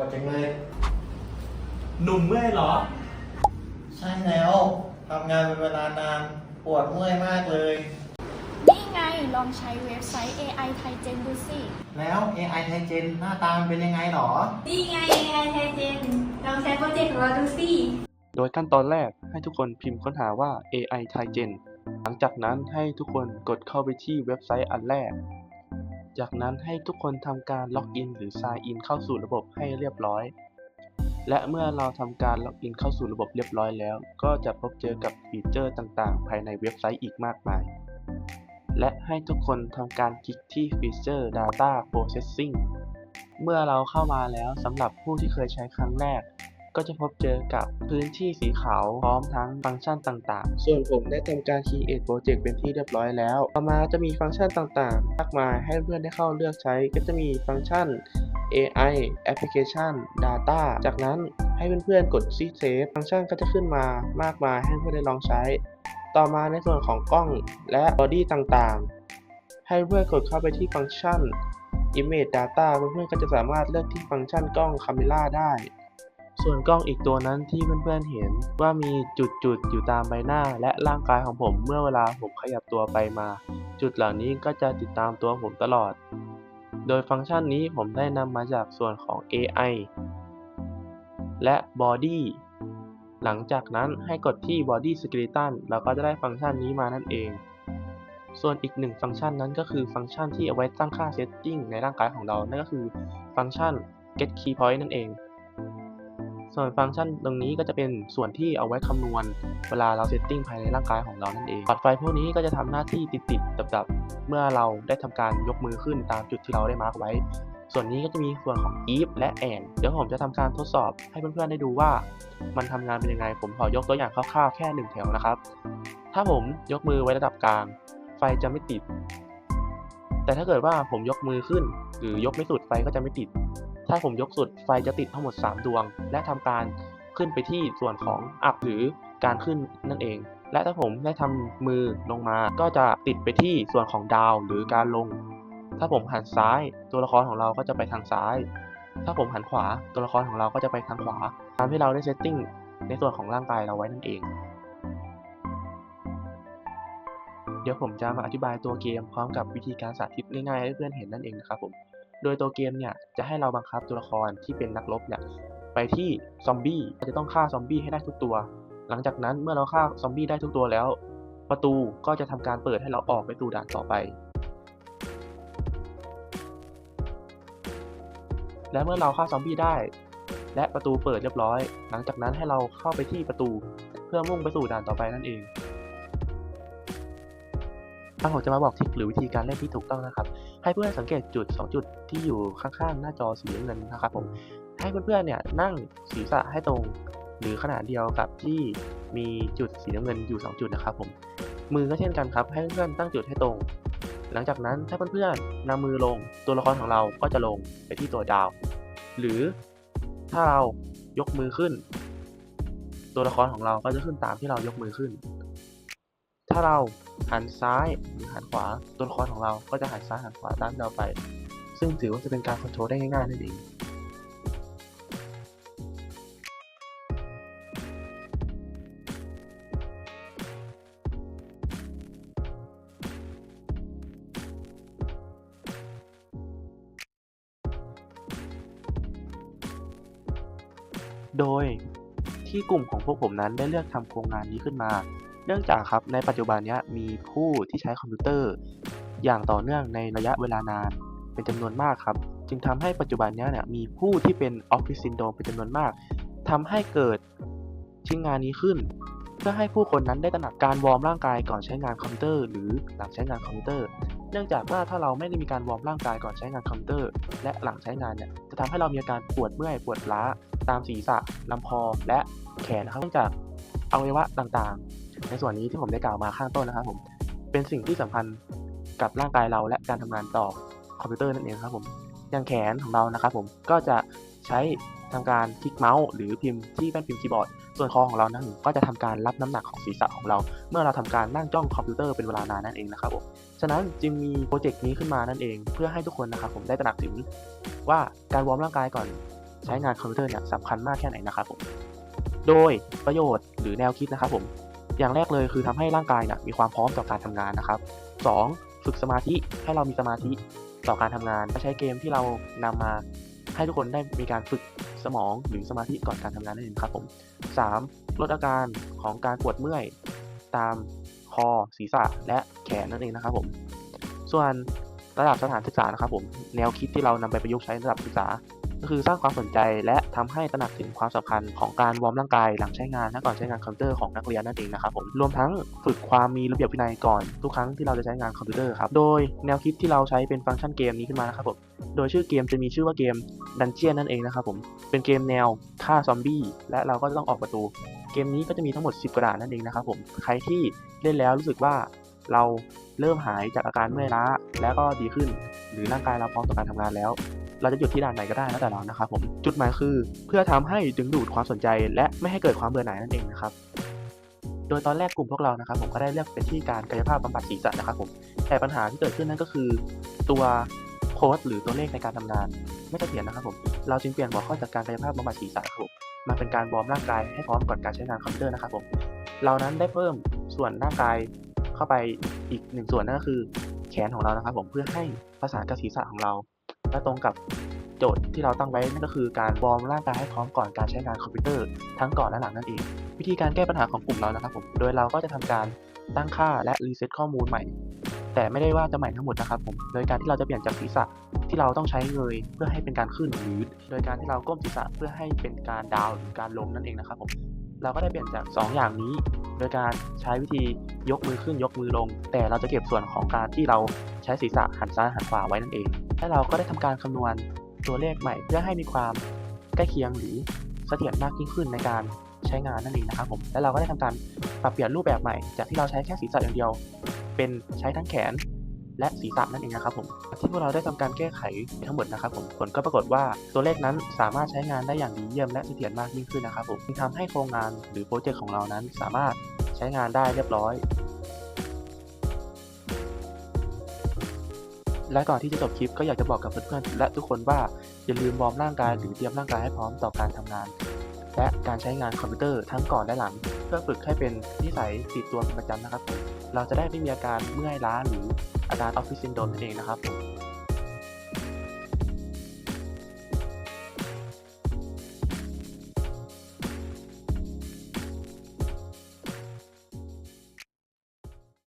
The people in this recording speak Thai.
วดจังเลย หนุ่มเมื่อยเหรอ ใช่แล้วทำงานเป็นเวลานานปวดเมื่อยมากเลย นี่ไงลองใช้เว็บไซต์ AI ไทยเจนดูสิ แล้ว AI ไทยเจนหน้าตามันเป็นยังไงหรอ นี่ไง AI ไทยเจนลองใช้โปรเจกต์ของเราดูสิ โดยขั้นตอนแรกให้ทุกคนพิมพ์ค้นหาว่า AI Thai Gen หลังจากนั้นให้ทุกคนกดเข้าไปที่เว็บไซต์อันแรก จากนั้นให้ทุกคนทำการล็อกอินหรือ Sign in เข้าสู่ระบบให้เรียบร้อย และเมื่อเราทำการล็อกอินเข้าสู่ระบบเรียบร้อยแล้ว ก็จะพบเจอกับฟีเจอร์ต่างๆ ภายในเว็บไซต์อีกมากมาย และให้ทุกคนทำการคลิกที่ฟีเจอร์ Data Processing เมื่อเราเข้ามาแล้วสำหรับผู้ที่เคยใช้ครั้งแรก ก็จะพบเจอกับพื้นที่สีขาวพร้อมทั้งฟังก์ชันต่างๆ ส่วนผมได้ทำการ create project เป็นที่เรียบร้อยแล้ว ต่อมาจะมีฟังก์ชันต่างๆมากมายให้เพื่อนได้เข้าเลือกใช้ ก็จะมีฟังก์ชัน AI application data จากนั้นให้เพื่อนๆกด save ฟังก์ชันก็จะขึ้นมามากมายให้เพื่อนได้ลองใช้ ต่อมาในส่วนของกล้องและ body ต่างๆ ให้เพื่อนกดเข้าไปที่ฟังก์ชัน image data เพื่อนๆก็จะสามารถเลือกที่ฟังก์ชันกล้อง camera ได้ ส่วนกล้องอีกตัวนั้นที่เพื่อนๆเห็นว่ามีจุดๆอยู่ตามใบหน้า และร่างกายของผมเมื่อเวลาผมขยับตัวไปมา จุดเหล่านี้ก็จะติดตามตัวผมตลอด โดยฟังก์ชันนี้ผมได้นำมาจากส่วนของ AI และ Body หลังจากนั้นให้กดที่ Body Skeleton เราก็จะได้ฟังก์ชันนี้มานั่นเอง ส่วนอีกหนึ่งฟังก์ชันนั้นก็คือฟังก์ชันที่เอาไว้ตั้งค่า Setting ในร่างกายของเรา นั่นก็คือฟังก์ชัน Get Key Point นั่นเอง ส่วนฟังก์ชันตรงนี้ก็จะเป็นส่วนที่เอาไว้คำนวณ เวลาเราเซตติ้งภายในร่างกายของเรานั่นเองหลอดไฟพวกนี้ก็จะทำหน้าที่ติดๆดับๆ เมื่อเราได้ทำการยกมือขึ้นตามจุดที่เราได้มาร์กไว้ ส่วนนี้ก็จะมีส่วนของ if และ and เดี๋ยวผมจะทำการทดสอบให้เพื่อนๆได้ดูว่า มันทำงานเป็นยังไง ผมขอยกตัวอย่างคร่าวๆแค่หนึ่งแถวนะครับ ถ้าผมยกมือไว้ระดับกลาง ไฟจะไม่ติด แต่ถ้าเกิดว่าผมยกมือขึ้น หรือยกไม่สุดไฟก็จะไม่ติด ถ้าผมยกสุดไฟจะติดทั้งหมด 3 ดวง และทำการขึ้นไปที่ส่วนของอัพหรือการขึ้นนั่นเอง และถ้าผมได้ทำมือลงมา ก็จะติดไปที่ส่วนของดาวหรือการลง ถ้าผมหันซ้ายตัวละครของเราก็จะไปทางซ้าย ถ้าผมหันขวาตัวละครของเราก็จะไปทางขวา ตามที่เราได้เซตติ้งในส่วนของร่างกายเราไว้นั่นเอง เดี๋ยวผมจะมาอธิบายตัวเกมพร้อมกับวิธีการสาธิตง่ายๆให้เพื่อนเห็นนั่นเองนะครับผม โดยตัวเกมเนี่ยจะให้เราบังคับตัวละครที่เป็นนักรบเนี่ยไปที่ซอมบี้เราจะต้องฆ่าซอมบี้ให้ได้ทุกตัว หลังจากนั้นเมื่อเราฆ่าซอมบี้ได้ทุกตัวแล้ว ประตูก็จะทำการเปิดให้เราออกไปสู่ด่านต่อไป และเมื่อเราฆ่าซอมบี้ได้ และประตูเปิดเรียบร้อย หลังจากนั้นให้เราเข้าไปที่ประตู เพื่อมุ่งไปสู่ด่านต่อไปนั่นเอง ถ้าผมจะมาบอกทิคหรือวิธีการเล่นที่ถูกต้องนะครับ ให้เพื่อนสังเกตจุด 2 จุดที่อยู่ข้างๆ หน้าจอสีน้ำเงินนะครับผมให้เพื่อนๆเนี่ยนั่งศีรษะให้ตรงหรือขนาดเดียวกับที่มีจุดสีน้ำเงินอยู่ 2 จุดนะครับผมมือก็เช่นกันครับ ให้เพื่อนๆตั้งจุดให้ตรง หลังจากนั้นถ้าเพื่อนๆนำมือลงตัวละครของเราก็จะลงไปที่ตัวดาว หรือถ้าเรายกมือขึ้น ตัวละครของเราก็จะขึ้นตามที่เรายกมือขึ้น ถ้าเราหันซ้ายหรือหันขวาตัวละครของเราก็จะหันซ้ายหันขวาตามเราไป ซึ่งถือว่าจะเป็นการคอนโทรลได้ง่ายๆนั่นเองโดยที่กลุ่มของพวกผมนั้นได้เลือกทำโครงงานนี้ขึ้นมา นื่องจากครับในปัจจุบันนี้มีผู้ที่ใช้คอมพิวเตอร์ อย่างต่อเนื่องในระยะเวลานานเป็นจำนวนมากครับ จึงทำให้ปัจจุบันนี้เนี่ยมีผู้ที่เป็นออฟฟิศซินโดรมเป็นจำนวนมากทำให้เกิดชิ้นงานนี้ขึ้น เพื่อให้ผู้คนนั้นได้ตระหนักการวอร์มร่างกายก่อนใช้งานคอมพิวเตอร์ หรือหลังใช้งานคอมพิวเตอร์ เนื่องจากว่าถ้าเราไม่ได้มีการวอร์มร่างกายก่อนใช้งานคอมพิวเตอร์ และหลังใช้งานเนี่ยจะทำให้เรามีอาการปวดเมื่อยปวดล้า ตามศีรษะลำคอและแขนนะครับเนื่องจากอวัยวะต่างๆ ในส่วนนี้ที่ผมได้กล่าวมาข้างต้นนะครับผมเป็นสิ่งที่สำคัญกับร่างกายเราและการทำงานต่อคอมพิวเตอร์นั่นเองครับผมอย่างแขนของเรานะครับผมก็จะใช้ทำการคลิกเมาส์หรือพิมพ์ที่แป้นพิมพ์คีย์บอร์ด ส่วนคอของเรานั้นก็จะทำการรับน้ำหนักของศีรษะของเรา เมื่อเราทำการนั่งจ้องคอมพิวเตอร์เป็นเวลานานนั่นเองนะครับผมฉะนั้นจึงมีโปรเจกต์นี้ขึ้นมานั่นเอง เพื่อให้ทุกคนนะครับผมได้ตระหนักถึงว่าการวอร์มร่างกายก่อนใช้งานคอมพิวเตอร์เนี่ยสำคัญมากแค่ไหนนะครับผมโดยประโยชน์หรือแนวคิดนะครับผม อย่างแรกเลยคือทำให้ร่างกายเนี่ยมีความพร้อมต่อการทำงานนะครับ 2. ฝึกสมาธิให้เรามีสมาธิต่อการทำงานใช้เกมที่เรานำมาให้ทุกคนได้มีการฝึกสมองหรือสมาธิก่อนการทำงานนั่นเองครับผม 3. ลดอาการของการปวดเมื่อย ตามคอศีรษะและแขนนั่นเองนะครับผม ส่วนระดับสถานศึกษานะครับผม แนวคิดที่เรานำไปประยุกต์ใช้ระดับศึกษา ก็คือสร้างความสนใจและทำให้ตระหนักถึงความสำคัญของการวอร์มร่างกายหลังใช้งานและก่อนใช้งานคอมพิวเตอร์ของนักเรียนนั่นเองนะครับผมรวมทั้งฝึกความมีระเบียบวินัยก่อนทุกครั้งที่เราจะใช้งานคอมพิวเตอร์ครับโดยแนวคิดที่เราใช้เป็นฟังก์ชันเกมนี้ขึ้นมานะครับผมโดยชื่อเกมจะมีชื่อว่าเกมดันเจียนนั่นเองนะครับผมเป็นเกมแนวฆ่าซอมบี้และเราก็จะต้องออกประตูเกมนี้ก็จะมีทั้งหมด 10 กระดาษนั่นเองนะครับผม ใครที่เล่นแล้วรู้สึกว่าเราเริ่มหายจากอาการเมื่อยล้า แล้วก็ดีขึ้น หรือร่างกายเราพร้อมต่อการทำงานแล้ว เราจะหยุดที่ด่านไหนก็ได้แล้วแต่เรานะครับผมจุดหมายคือเพื่อทำให้ดึงดูดความสนใจ และไม่ให้เกิดความเบื่อหน่ายนั่นเองนะครับโดยตอนแรกกลุ่มพวกเรานะครับผมก็ได้เลือกเป็นที่การกายภาพบำบัดศีรษะนะครับผมแต่ปัญหาที่เกิดขึ้นนั่นก็คือ ตัวโค้ดหรือตัวเลขในการทำงาน ไม่เสถียรนะครับผมเราจึงเปลี่ยนหัวข้อจากการกายภาพบำบัดศีรษะครับผมมาเป็นการวอร์มร่างกายให้พร้อมก่อนการใช้งานคอมพิวเตอร์นะครับผมเรานั้นได้เพิ่มส่วนร่างกายเข้าไปอีกหนึ่งส่วนนั่นก็คือ แขนของเรานะครับผมเพื่อให้ประสานกับศีรษะของเรา และตรงกับโจทย์ที่เราตั้งไว้นั่นก็คือการวอร์มร่างกายให้พร้อมก่อนการใช้งานคอมพิวเตอร์ทั้งก่อนและหลังนั่นเอง วิธีการแก้ปัญหาของกลุ่มเรานะครับผมโดยเราก็จะทำการตั้งค่าและรีเซ็ตข้อมูลใหม่ แต่ไม่ได้ว่าจะใหม่ทั้งหมดนะครับผมโดยการที่เราจะเปลี่ยนจากศีรษะที่เราต้องใช้เงยเพื่อให้เป็นการขึ้นหรือ โดยการที่เราก้มศีรษะเพื่อให้เป็นการดาวหรือการลงนั่นเองนะครับผมเราก็ได้เปลี่ยนจาก 2 อย่างนี้ โดยการใช้วิธียกมือขึ้นยกมือลง แต่เราจะเก็บส่วนของการที่เราใช้ศีรษะหันซ้ายหันขวาไว้นั่นเอง และเราก็ได้ทำการคำนวณตัวเลขใหม่ เพื่อให้มีความใกล้เคียงหรือเสถียรมากยิ่งขึ้นในการใช้งานนั่นเองนะครับผมและเราก็ได้ทำการปรับเปลี่ยนรูปแบบใหม่ จากที่เราใช้แค่ศีรษะอย่างเดียว เป็นใช้ทั้งแขนและศีรษะนั่นเองนะครับผมที่พวกเราได้ทำการแก้ไขทั้งหมดนะครับผมผลก็ปรากฏว่าตัวเลขนั้นสามารถใช้งานได้อย่างดีเยี่ยมและเสถียรมากยิ่งขึ้นนะครับผมทำให้โครงงานหรือโปรเจกต์ของเรานั้นสามารถใช้งานได้เรียบร้อย และก่อนที่จะจบคลิปก็อยากจะบอกกับเพื่อนๆและทุกคนว่าอย่าลืมวอร์มร่างกายหรือเตรียมร่างกายให้พร้อมต่อการทำงาน และการใช้งานคอมพิวเตอร์ทั้งก่อนและหลัง เพื่อฝึกให้เป็นนิสัยติดตัวเป็นประจำนะครับ เราจะได้ไม่มีอาการเมื่อยล้าหรืออาการออฟฟิศซินโดรมนั่นเองนะครับผม